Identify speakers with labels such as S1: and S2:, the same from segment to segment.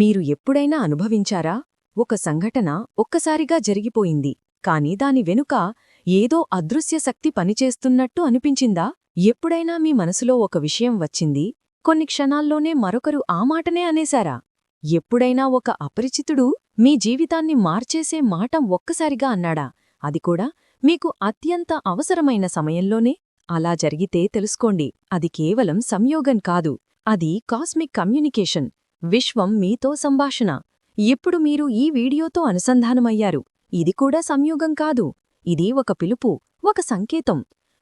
S1: మీరు ఎప్పుడైనా అనుభవించారా? ఒక సంఘటన ఒక్కసారిగా జరిగిపోయింది కాని దాని వెనుక ఏదో అదృశ్య శక్తి పనిచేస్తున్నట్టు అనిపించిందా? ఎప్పుడైనా మీ మనసులో ఒక విషయం వచ్చింది కొన్ని క్షణాల్లోనే మరొకరు ఆ మాటనే అనేశారా? ఎప్పుడైనా ఒక అపరిచితుడు మీ జీవితాన్ని మార్చేసే మాట ఒక్కసారిగా అన్నాడా? అది కూడా మీకు అత్యంత అవసరమైన సమయంలోనే? అలా జరిగితే తెలుసుకోండి అది కేవలం సంయోగం కాదు అది కాస్మిక్ కమ్యూనికేషన్. విశ్వం మీతో సంభాషణ. ఇప్పుడు మీరు ఈ వీడియోతో అనుసంధానమయ్యారు. ఇది కూడా సంయోగం కాదు. ఇది ఒక పిలుపు ఒక సంకేతం.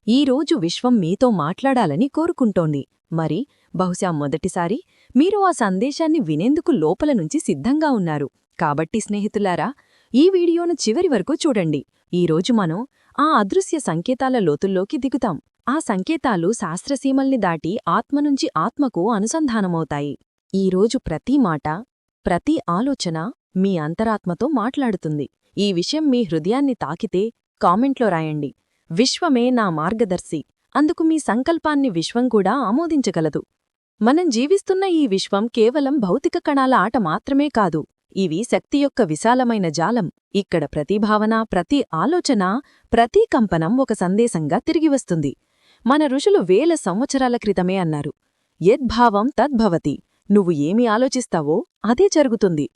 S1: ఈ రోజు విశ్వం మీతో మాట్లాడాలని కోరుకుంటోంది. మరి బహుశా మొదటిసారి మీరు ఆ సందేశాన్ని వినేందుకు లోపల నుంచి సిద్ధంగా ఉన్నారు. కాబట్టి స్నేహితులారా ఈ వీడియోను చివరి వరకు చూడండి. ఈరోజు మనం ఆ అదృశ్య సంకేతాల లోతుల్లోకి దిగుతాం. ఆ సంకేతాలు శాస్త్రసీమల్ని దాటి ఆత్మ నుంచి ఆత్మకు అనుసంధానమవుతాయి. ఈరోజు ప్రతి మాట ప్రతి ఆలోచన మీ అంతరాత్మతో మాట్లాడుతుంది. ఈ విషయం మీ హృదయాన్ని తాకితే కామెంట్లో రాయండి. విశ్వమే నా మార్గదర్శి. అందుకు మీ సంకల్పాన్ని విశ్వం కూడా ఆమోదించగలదు. మనం జీవిస్తున్న ఈ విశ్వం కేవలం భౌతిక కణాల ఆట మాత్రమే కాదు ఇవి శక్తి యొక్క విశాలమైన జాలం. ఇక్కడ ప్రతి భావన ప్రతి ఆలోచన ప్రతి కంపనం ఒక సందేశంగా తిరిగి వస్తుంది. మన ఋషులు వేల సంవత్సరాల క్రితమే అన్నారు. యద్భావం తద్భవతి. నువ్వు ఏమి ఆలోచిస్తావో అదే జరుగుతుంది.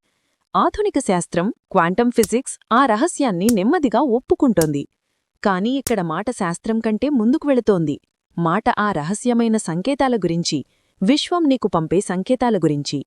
S1: ఆధునిక శాస్త్రం క్వాంటం ఫిజిక్స్ ఆ రహస్యాన్ని నెమ్మదిగా ఒప్పుకుంటోంది. కాని ఇక్కడ మాట శాస్త్రం కంటే ముందుకు వెళుతోంది. మాట ఆ రహస్యమైన సంకేతాల గురించి విశ్వం నీకు పంపే సంకేతాల గురించి.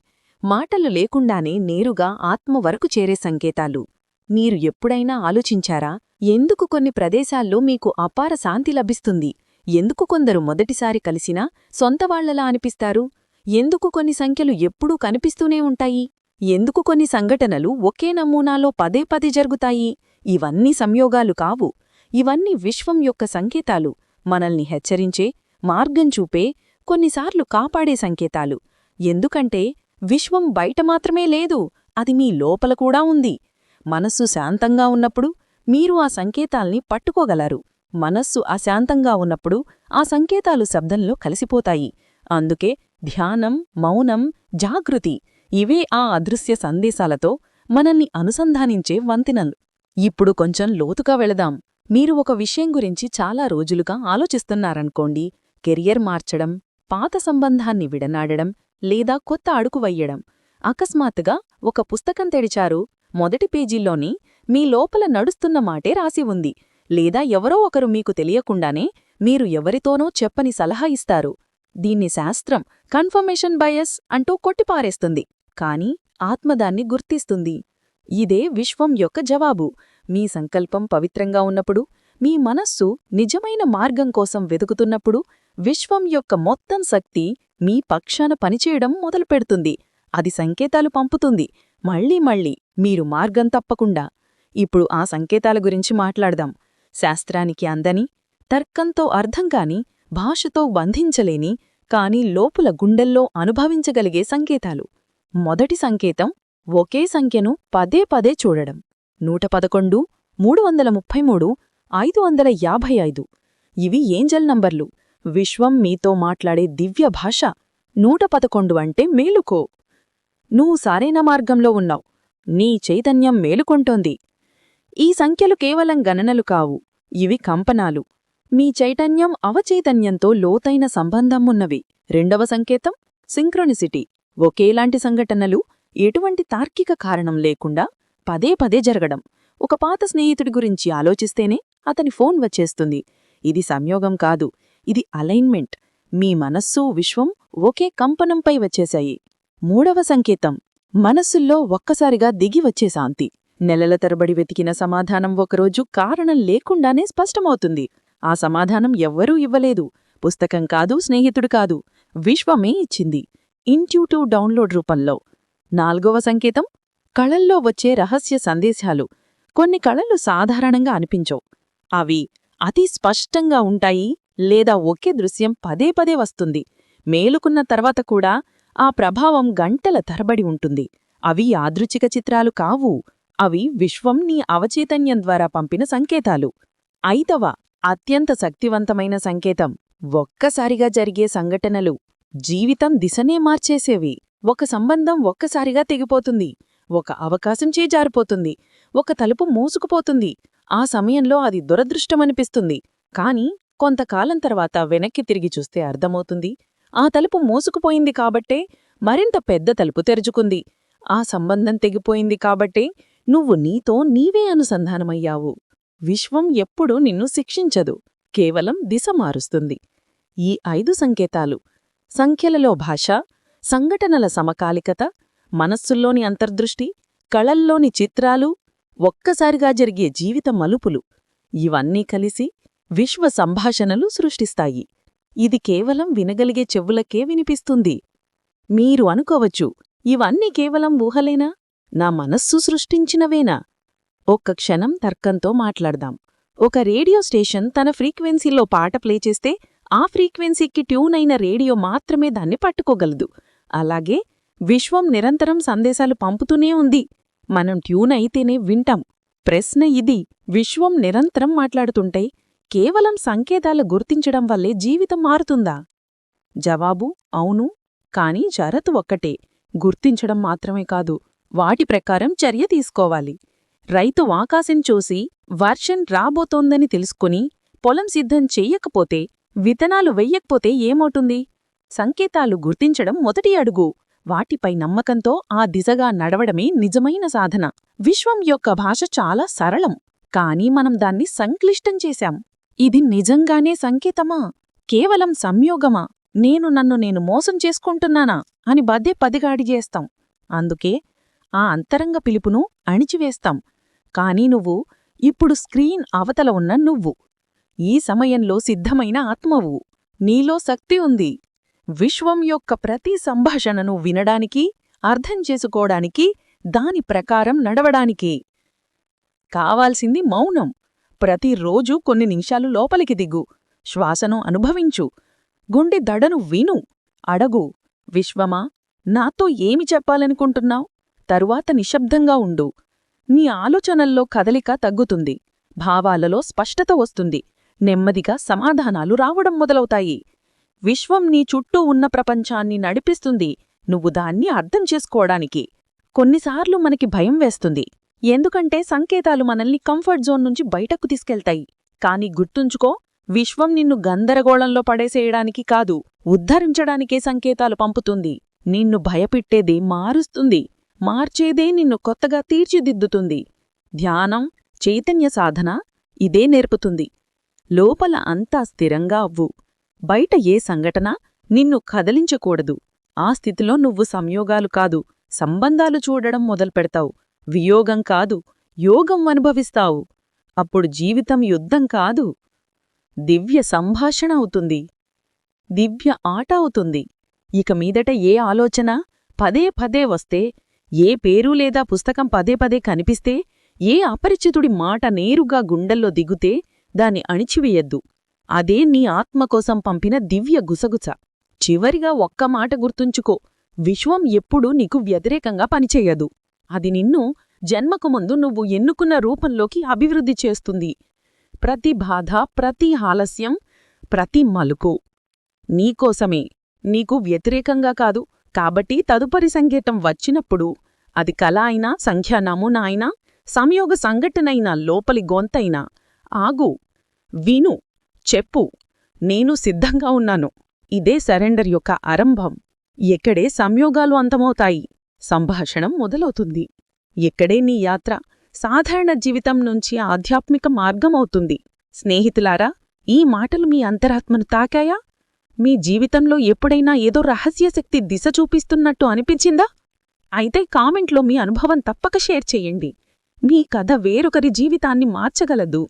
S1: మాటలు లేకుండానే నేరుగా ఆత్మ వరకు చేరే సంకేతాలు. మీరు ఎప్పుడైనా ఆలోచించారా? ఎందుకు కొన్ని ప్రదేశాల్లో మీకు అపార శాంతి లభిస్తుంది? ఎందుకు కొందరు మొదటిసారి కలిసినా సొంతవాళ్ళలా అనిపిస్తారు? ఎందుకు కొన్ని సంఖ్యలు ఎప్పుడూ కనిపిస్తూనే ఉంటాయి? ఎందుకు కొన్ని సంఘటనలు ఒకే నమూనాలో పదే పదే జరుగుతాయి? ఇవన్నీ సంయోగాలు కావు. ఇవన్నీ విశ్వం యొక్క సంకేతాలు. మనల్ని హెచ్చరించే మార్గం చూపే కొన్నిసార్లు కాపాడే సంకేతాలు. ఎందుకంటే విశ్వం బయట మాత్రమే లేదు అది మీ లోపల కూడా ఉంది. మనస్సు శాంతంగా ఉన్నప్పుడు మీరు ఆ సంకేతాల్ని పట్టుకోగలరు. మనస్సు అశాంతంగా ఉన్నప్పుడు ఆ సంకేతాలు శబ్దంలో కలిసిపోతాయి. అందుకే ధ్యానం మౌనం జాగృతి ఇవే ఆ అదృశ్య సందేశాలతో మనల్ని అనుసంధానించే వంతినలు. ఇప్పుడు కొంచెం లోతుగా వెళదాం. మీరు ఒక విషయం గురించి చాలా రోజులుగా ఆలోచిస్తున్నారనుకోండి. కెరియర్ మార్చడం పాత సంబంధాన్ని విడనాడడం లేదా కొత్త అడుగు వయ్యడం అకస్మాత్తుగా ఒక పుస్తకం తెడిచారు మొదటి పేజీల్లోని మీ లోపల నడుస్తున్న మాటే రాసి ఉంది. లేదా ఎవరో ఒకరు మీకు తెలియకుండానే మీరు ఎవరితోనో చెప్పని సలహా ఇస్తారు. దీన్ని శాస్త్రం కన్ఫర్మేషన్ బయస్ అంటూ కొట్టిపారేస్తుంది. కాని ఆత్మదాన్ని గుర్తిస్తుంది. ఇదే విశ్వం యొక్క జవాబు. మీ సంకల్పం పవిత్రంగా ఉన్నప్పుడు మీ మనస్సు నిజమైన మార్గం కోసం వెతుకుతున్నప్పుడు విశ్వం యొక్క మొత్తం శక్తి మీ పక్షాన పనిచేయడం మొదలుపెడుతుంది. అది సంకేతాలు పంపుతుంది. మళ్ళీ మళ్ళీ మీరు మార్గం తప్పకుండా. ఇప్పుడు ఆ సంకేతాల గురించి మాట్లాడదాం. శాస్త్రానికి అందని తర్కంతో అర్థంకాని భాషతో బంధించలేని కాని లోపుల గుండెల్లో అనుభవించగలిగే సంకేతాలు. మొదటి సంకేతం ఒకే సంఖ్యను పదే పదే చూడడం. నూట పదకొండు మూడు వందల ముప్పై మూడు ఐదు వందల యాభై ఐదు. ఇవి ఏంజల్ నంబర్లు. విశ్వం మీతో మాట్లాడే దివ్య భాష. నూట పదకొండు అంటే మేలుకో. నువ్వు సారైన మార్గంలో ఉన్నావు. నీ చైతన్యం మేలుకొంటోంది. ఈ సంఖ్యలు కేవలం గణనలు కావు. ఇవి కంపనాలు. మీ చైతన్యం అవచైతన్యంతో లోతైన సంబంధమున్నవి. రెండవ సంకేతం సింక్రోనిసిటీ. ఒకేలాంటి సంఘటనలు ఎటువంటి తార్కిక కారణం లేకుండా పదే పదే జరగడం. ఒక పాత స్నేహితుడి గురించి ఆలోచిస్తేనే అతని ఫోన్ వచ్చేస్తుంది. ఇది సంయోగం కాదు ఇది అలైన్మెంట్. మీ మనస్సు విశ్వం ఒకే కంపనంపై వచ్చేశాయి. మూడవ సంకేతం మనస్సుల్లో ఒక్కసారిగా దిగి వచ్చే శాంతి. నెలల తరబడి వెతికిన సమాధానం ఒకరోజు కారణం లేకుండానే స్పష్టమవుతుంది. ఆ సమాధానం ఎవ్వరూ ఇవ్వలేదు. పుస్తకం కాదు స్నేహితుడు కాదు. విశ్వమే ఇచ్చింది. ఇంట్యూటివ్ డౌన్లోడ్ రూపంలో. నాల్గవ సంకేతం? కళల్లో వచ్చే రహస్య సందేశాలు. కొన్ని కళలు సాధారణంగా అనిపించవు. అవి అతి స్పష్టంగా ఉంటాయి లేదా ఒకే దృశ్యం పదే పదే వస్తుంది. మేలుకున్న తర్వాత కూడా ఆ ప్రభావం గంటల తరబడి ఉంటుంది. అవి యాదృచ్ఛిక చిత్రాలు కావు. అవి విశ్వం నీ అవచైతన్యం ద్వారా పంపిన సంకేతాలు. ఐదవ అత్యంత శక్తివంతమైన సంకేతం. ఒక్కసారిగా జరిగే సంఘటనలు జీవితం దిశనే మార్చేసేవి.
S2: ఒక సంబంధం ఒక్కసారిగా తెగిపోతుంది. ఒక అవకాశం చేజారిపోతుంది. ఒక తలుపు మూసుకుపోతుంది. ఆ సమయంలో అది దురదృష్టమనిపిస్తుంది. కాని కొంతకాలం తర్వాత వెనక్కి తిరిగి చూస్తే అర్థమవుతుంది. ఆ తలుపు మూసుకుపోయింది కాబట్టే మరింత పెద్ద తలుపు తెరుచుకుంది. ఆ సంబంధం తెగిపోయింది కాబట్టే నువ్వు నీతో నీవే అనుసంధానమయ్యావు. విశ్వం ఎప్పుడూ నిన్ను శిక్షించదు. కేవలం దిశ మారుస్తుంది. ఈ ఐదు సంకేతాలు సంఖ్యలలో భాష సంఘటనల సమకాలికత మనస్సుల్లోని అంతర్దృష్టి కళల్లోని చిత్రాలు ఒక్కసారిగా జరిగే జీవిత మలుపులు. ఇవన్నీ కలిసి విశ్వ సంభాషణలు సృష్టిస్తాయి. ఇది కేవలం వినగలిగే చెవులకే వినిపిస్తుంది. మీరు అనుకోవచ్చు ఇవన్నీ కేవలం ఊహలేనా? నా మనస్సు సృష్టించినవేనా? ఒక్క క్షణం తర్కంతో మాట్లాడదాం. ఒక రేడియో స్టేషన్ తన ఫ్రీక్వెన్సీలో పాట ప్లే చేస్తే ఆ ఫ్రీక్వెన్సీకి ట్యూన్ అయిన రేడియో మాత్రమే దాన్ని పట్టుకోగలదు. అలాగే విశ్వం నిరంతరం సందేశాలు పంపుతూనే ఉంది. మనం ట్యూన్ అయితేనే వింటాం. ప్రశ్న ఇది విశ్వం నిరంతరం మాట్లాడుతుంటే కేవలం సంకేతాలు గుర్తించడం వల్లే జీవితం మారుతుందా? జవాబు అవును. కాని షరతు ఒక్కటే. గుర్తించడం మాత్రమే కాదు వాటి ప్రకారం చర్య తీసుకోవాలి. రైతు ఆకాశం చూసి వర్షం రాబోతోందని తెలుసుకుని పొలం సిద్ధం చెయ్యకపోతే విత్తనాలు వెయ్యకపోతే ఏమవుతుంది? సంకేతాలు గుర్తించడం మొదటి అడుగు. వాటిపై నమ్మకంతో ఆ దిశగా నడవడమే నిజమైన సాధన. విశ్వం యొక్క భాష చాలా సరళం. కానీ మనం దాన్ని సంక్లిష్టం చేశాం. ఇది నిజంగానే సంకేతమా? కేవలం సంయోగమా? నేను నన్ను నేను మోసం చేసుకుంటున్నానా? అని బద్దే పదిగాడి చేస్తాం అందుకే ఆ అంతరంగ పిలుపును అణిచివేస్తాం. కానీ నువ్వు ఇప్పుడు స్క్రీన్ అవతల ఉన్న నువ్వు. ఈ సమయంలో సిద్ధమైన ఆత్మవు. నీలో శక్తి ఉంది. విశ్వం యొక్క ప్రతి సంభాషణను వినడానికి అర్థం చేసుకోవడానికి దాని ప్రకారం నడవడానికి. కావాల్సింది మౌనం. ప్రతిరోజూ కొన్ని నిమిషాలు లోపలికి దిగు. శ్వాసను అనుభవించు. గుండె దడను విను. అడగు. విశ్వమా? నాతో ఏమి చెప్పాలనుకుంటున్నావు? తరువాత నిశ్శబ్దంగా ఉండు. నీ ఆలోచనల్లో కదలిక తగ్గుతుంది. భావాలలో స్పష్టత వస్తుంది. నెమ్మదిగా సమాధానాలు రావడం మొదలవుతాయి. విశ్వం నీ చుట్టూ ఉన్న ప్రపంచాన్ని నడిపిస్తుంది. నువ్వు దాన్ని అర్థం చేసుకోవడానికి. కొన్నిసార్లు మనకి భయం వేస్తుంది. ఎందుకంటే సంకేతాలు మనల్ని కంఫర్ట్ జోన్ నుంచి బయటకు తీసుకెళ్తాయి. కాని గుర్తుంచుకో విశ్వం నిన్ను గందరగోళంలో పడేసేయడానికి కాదు ఉద్ధరించడానికే సంకేతాలు పంపుతుంది. నిన్ను భయపెట్టేది మారుస్తుంది. మార్చేదే నిన్ను కొత్తగా తీర్చిదిద్దుతుంది. ధ్యానం చైతన్య సాధన ఇదే నేర్పుతుంది. లోపల అంతా స్థిరంగా అవ్వు. బయట ఏ సంఘటన నిన్ను కదలించకూడదు. ఆ స్థితిలో నువ్వు సంయోగాలు కాదు సంబంధాలు చూడడం మొదలుపెడతావు. వియోగం కాదు యోగం అనుభవిస్తావు. అప్పుడు జీవితం యుద్ధం కాదు. దివ్య సంభాషణ అవుతుంది. దివ్య ఆట అవుతుంది. ఇక మీదట ఏ ఆలోచన పదే పదే వస్తే ఏ పేరు లేదా పుస్తకం పదే పదే కనిపిస్తే ఏ అపరిచితుడి మాట నేరుగా గుండెల్లో దిగుతే దాన్ని అణిచివేయద్దు. అదే నీ ఆత్మకోసం పంపిన దివ్య గుసగుస. చివరిగా ఒక్క మాట గుర్తుంచుకో. విశ్వం ఎప్పుడూ నీకు వ్యతిరేకంగా పనిచేయదు. అది నిన్ను జన్మకు ముందు నువ్వు ఎన్నుకున్న రూపంలోకి అభివృద్ధి చేస్తుంది. ప్రతి బాధ ప్రతి ఆలస్యం ప్రతి మలుకు నీకోసమే. నీకు వ్యతిరేకంగా కాదు కాబట్టి తదుపరి సంకేతం వచ్చినప్పుడు అది కళ అయినా సంఖ్యా నమూనా అయినా సంయోగ సంఘటనైనా లోపలి గొంతైనా ఆగు విను చెప్పు నేను సిద్ధంగా ఉన్నాను. ఇదే సరెండర్ యొక్క ఆరంభం. ఎక్కడే సంయోగాలు అంతమవుతాయి? సంభాషణం మొదలవుతుంది. ఎక్కడే నీ యాత్ర? సాధారణ జీవితం నుంచి ఆధ్యాత్మిక మార్గమవుతుంది స్నేహితులారా ఈ మాటలు మీ అంతరాత్మను తాకాయా? మీ జీవితంలో ఎప్పుడైనా ఏదో రహస్యశక్తి దిశ చూపిస్తున్నట్టు అనిపించిందా? అయితే కామెంట్లో మీ అనుభవం తప్పక షేర్ చేయండి. మీ కథ వేరొకరి జీవితాన్ని మార్చగలదు.